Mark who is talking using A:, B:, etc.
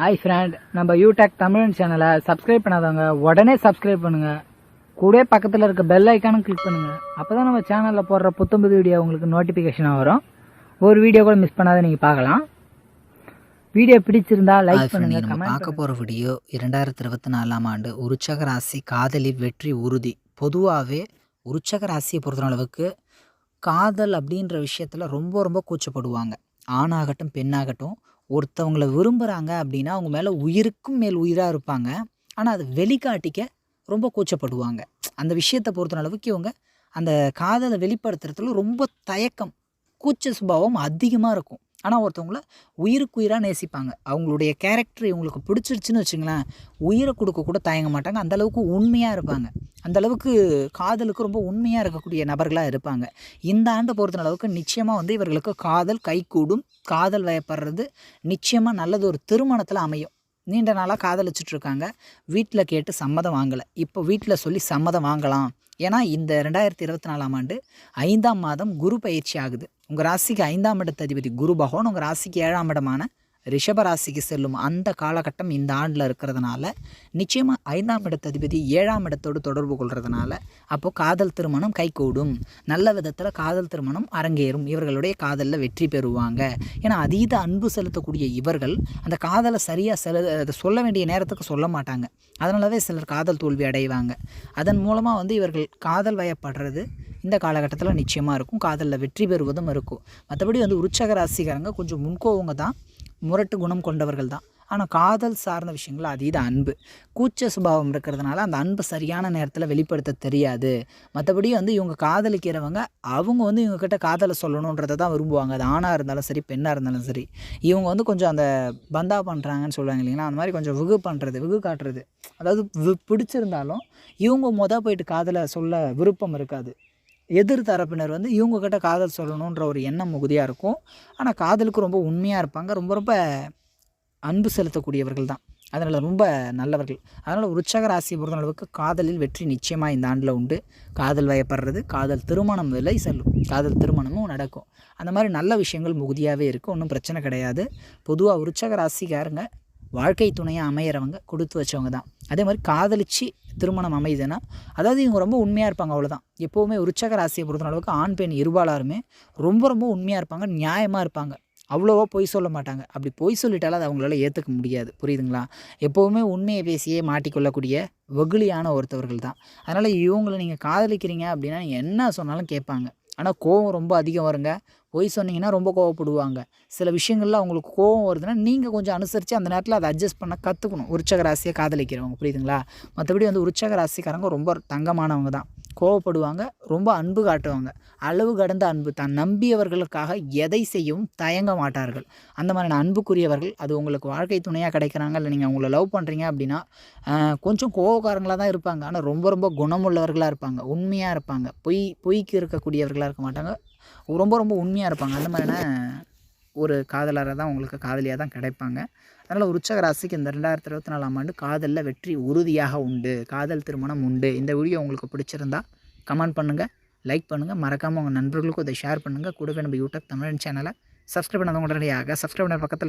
A: Hi friend நம்ம யூடெக் தமிழன் சேனலை சப்ஸ்கிரைப் பண்ணாதவங்க உடனே சப்ஸ்கிரைப் பண்ணுங்க. கூடவே பக்கத்தில் இருக்க பெல் ஐக்கானும் கிளிக் பண்ணுங்க. அப்பதான் நம்ம சேனலில் போடுற புத்தம்புது வீடியோ உங்களுக்கு நோட்டிஃபிகேஷனாக வரும். ஒரு வீடியோ கூட மிஸ் பண்ணாத நீங்கள் பார்க்கலாம். வீடியோ பிடிச்சிருந்தா லைக் பண்ணுங்க
B: நம்ம பார்க்க போகிற வீடியோ இரண்டாயிரத்தி இருபத்தி நாலாம் ஆண்டு உருச்சக ராசி காதலில் வெற்றி உறுதி. பொதுவாகவே உருச்சக ராசியை பொறுத்த அளவுக்கு காதல் அப்படின்ற விஷயத்தில் ரொம்ப ரொம்ப கூச்சப்படுவாங்க. ஆணாகட்டும் பெண்ணாகட்டும் ஒருத்தவங்கள விரும்புகிறாங்க அப்படின்னா அவங்க மேலே உயிருக்கும் மேல் உயிராக இருப்பாங்க. ஆனால் அது வெளிக்காட்டிக்க ரொம்ப கூச்சப்படுவாங்க. அந்த விஷயத்தை பொறுத்த அளவுக்கு இவங்க அந்த காதலை வெளிப்படுத்துறதுல ரொம்ப தயக்கம் கூச்ச சுபாவம் அதிகமாக இருக்கும். ஆனால் ஒருத்தவங்கள உயிருக்கு உயிராக நேசிப்பாங்க. அவங்களுடைய கேரக்டர் இவங்களுக்கு பிடிச்சிருச்சுன்னு வச்சுங்களேன் உயிரை கொடுக்க கூட தயங்க மாட்டாங்க. அந்தளவுக்கு உண்மையாக இருப்பாங்க. அந்த அளவுக்கு காதலுக்கு ரொம்ப உண்மையாக இருக்கக்கூடிய நபர்களாக இருப்பாங்க. இந்த ஆண்டை பொறுத்த அளவுக்கு நிச்சயமாக வந்து இவர்களுக்கு காதல் கைகூடும் காதல் வயப்படுறது நிச்சயமாக நல்லது ஒரு திருமணத்தில் அமையும். நீண்ட நாளாக காதலிச்சிட்ருக்காங்க வீட்டில் கேட்டு சம்மதம் வாங்கலை. இப்போ வீட்டில் சொல்லி சம்மதம் வாங்கலாம். ஏன்னா இந்த ரெண்டாயிரத்தி இருபத்தி நாலாம் ஆண்டு ஐந்தாம் மாதம் குரு பயிற்சி ஆகுது. உங்கள் ராசிக்கு ஐந்தாம் இடத்து அதிபதி குரு பகவான் உங்கள் ராசிக்கு ஏழாம் இடமான ரிஷப ராசிக்கு செல்லும் அந்த காலகட்டம் இந்த ஆண்டில் இருக்கிறதுனால நிச்சயமாக ஐந்தாம் இடத்து அதிபதி ஏழாம் இடத்தோடு தொடர்பு கொள்கிறதுனால அப்போது காதல் திருமணம் கைகூடும். நல்ல விதத்தில் காதல் திருமணம் அரங்கேறும். இவர்களுடைய காதலில் வெற்றி பெறுவாங்க. ஏன்னா அதீத அன்பு செலுத்தக்கூடிய இவர்கள் அந்த காதலை சரியாக செலு அதை சொல்ல வேண்டிய நேரத்துக்கு சொல்ல மாட்டாங்க. அதனாலவே சிலர் காதல் தோல்வி அடைவாங்க. அதன் மூலமாக வந்து இவர்கள் காதல் வயப்படுறது இந்த காலகட்டத்தில் நிச்சயமாக இருக்கும். காதலில் வெற்றி பெறுவதும் இருக்கும். மற்றபடி வந்து உற்சக ராசிக்காரங்க கொஞ்சம் முன்கோவங்க தான். முரட்டு குணம் கொண்டவர்கள் தான். ஆனால் காதல் சார்ந்த விஷயங்கள் அதீத அன்பு. கூச்ச சுபாவம் இருக்கிறதுனால அந்த அன்பை சரியான நேரத்தில் வெளிப்படுத்த தெரியாது. மற்றபடி வந்து இவங்க காதலிக்கிறவங்க அவங்க வந்து இவங்கக்கிட்ட காதலை சொல்லணுன்றதை தான் விரும்புவாங்க. அது ஆணாக இருந்தாலும் சரி பெண்ணாக இருந்தாலும் சரி. இவங்க வந்து கொஞ்சம் அந்த பந்தா பண்ணுறாங்கன்னு சொல்லுவாங்க இல்லைங்களா? அந்த மாதிரி கொஞ்சம் விகு பண்ணுறது விகு காட்டுறது. அதாவது பிடிச்சிருந்தாலும் இவங்க மொதல் போயிட்டு காதலை சொல்ல விருப்பம் இருக்காது. எதிர் தரப்பினர் வந்து இவங்கக்கிட்ட காதல் சொல்லணுன்ற ஒரு எண்ணம் மிகுதியாக இருக்கும். ஆனால் காதலுக்கு ரொம்ப உண்மையாக இருப்பாங்க. ரொம்ப ரொம்ப அன்பு செலுத்தக்கூடியவர்கள் தான். அதனால் ரொம்ப நல்லவர்கள். அதனால் உற்சக ராசியை பொறுத்தளவுக்கு காதலில் வெற்றி நிச்சயமாக இந்த ஆண்டில் உண்டு. காதல் வயப்படுறது காதல் திருமணம் விலை செல்லும். காதல் திருமணமும் நடக்கும். அந்த மாதிரி நல்ல விஷயங்கள் மிகுதியாகவே இருக்குது ஒன்றும் பிரச்சனை கிடையாது. பொதுவாக உற்சக ராசிக்காரங்க வாழ்க்கை துணையாக அமையிறவங்க கொடுத்து வச்சவங்க தான் அதே மாதிரி காதலிச்சு திருமணம் அமையுதுன்னா அதாவது இவங்க ரொம்ப உண்மையாக இருப்பாங்க அவ்வளோதான் எப்போவுமே உற்சக ராசியை பொறுத்த அளவுக்கு ஆண் பெண் இருபாலாருமே ரொம்ப ரொம்ப உண்மையாக இருப்பாங்க நியாயமாக இருப்பாங்க. அவ்வளோவா பொய் சொல்ல மாட்டாங்க. அப்படி பொய் சொல்லிட்டாலும் அதை அவங்களால ஏற்றுக்க முடியாது. புரியுதுங்களா? எப்போவுமே உண்மையை பேசியே மாட்டிக்கொள்ளக்கூடிய வெகுளியான ஒருத்தவர்கள் தான் அதனால் இவங்களை நீங்கள் காதலிக்கிறீங்க அப்படின்னா நீங்கள் என்ன சொன்னாலும் கேட்பாங்க. ஆனால் கோவம் ரொம்ப அதிகம் வருங்க. பொய் சொன்னீங்கன்னா ரொம்ப கோவப்படுவாங்க. சில விஷயங்களில் அவங்களுக்கு கோவம் வருதுன்னா நீங்கள் கொஞ்சம் அனுசரித்து அந்த நேரத்தில் அதை அட்ஜஸ்ட் பண்ண கற்றுக்கணும் உற்சக ராசியை காதலிக்கிறவங்க. புரியுதுங்களா? மற்றபடி வந்து உற்சக ராசிக்காரங்க ரொம்ப தங்கமானவங்க தான். கோவப்படுவாங்க ரொம்ப அன்பு காட்டுவாங்க. அளவு கடந்த அன்பு தான். நம்பியவர்களுக்காக எதை செய்யவும் தயங்க மாட்டார்கள். அந்த மாதிரியான அன்புக்குரியவர்கள் அது உங்களுக்கு வாழ்க்கை துணையாக கிடைக்கிறாங்க இல்லை நீங்கள் அவங்கள லவ் பண்ணுறீங்க அப்படின்னா கொஞ்சம் கோவக்காரங்களாக தான் இருப்பாங்க. ஆனால் ரொம்ப ரொம்ப குணமுள்ளவர்களாக இருப்பாங்க. உண்மையாக இருப்பாங்க. பொய் பொய்க்கு இருக்கக்கூடியவர்களாக இருக்க மாட்டாங்க. ரொம்ப ரொம்ப உண்மையாக இருப்பாங்க. அந்த மாதிரியான ஒரு காதலராக தான் உங்களுக்கு காதலியாக தான் கிடைப்பாங்க. அதனால் உற்சக ராசிக்கு இந்த ரெண்டாயிரத்தி இருபத்தி நாலாம் ஆண்டு காதலில் வெற்றி உறுதியாக உண்டு. காதல் திருமணம் உண்டு. இந்த வீடியோ உங்களுக்கு பிடிச்சிருந்தா கமெண்ட் பண்ணுங்கள் லைக் பண்ணுங்கள் மறக்காமல் உங்கள் நண்பர்களுக்கும் இதை ஷேர் பண்ணுங்கள் கூடவே நம்ம யூடியூப் தமிழ் சேனலை சப்ஸ்கிரைப் பண்ணாதவங்க உடனடியாக சப்ஸ்கிரைப் பண்ண பக்கத்தில்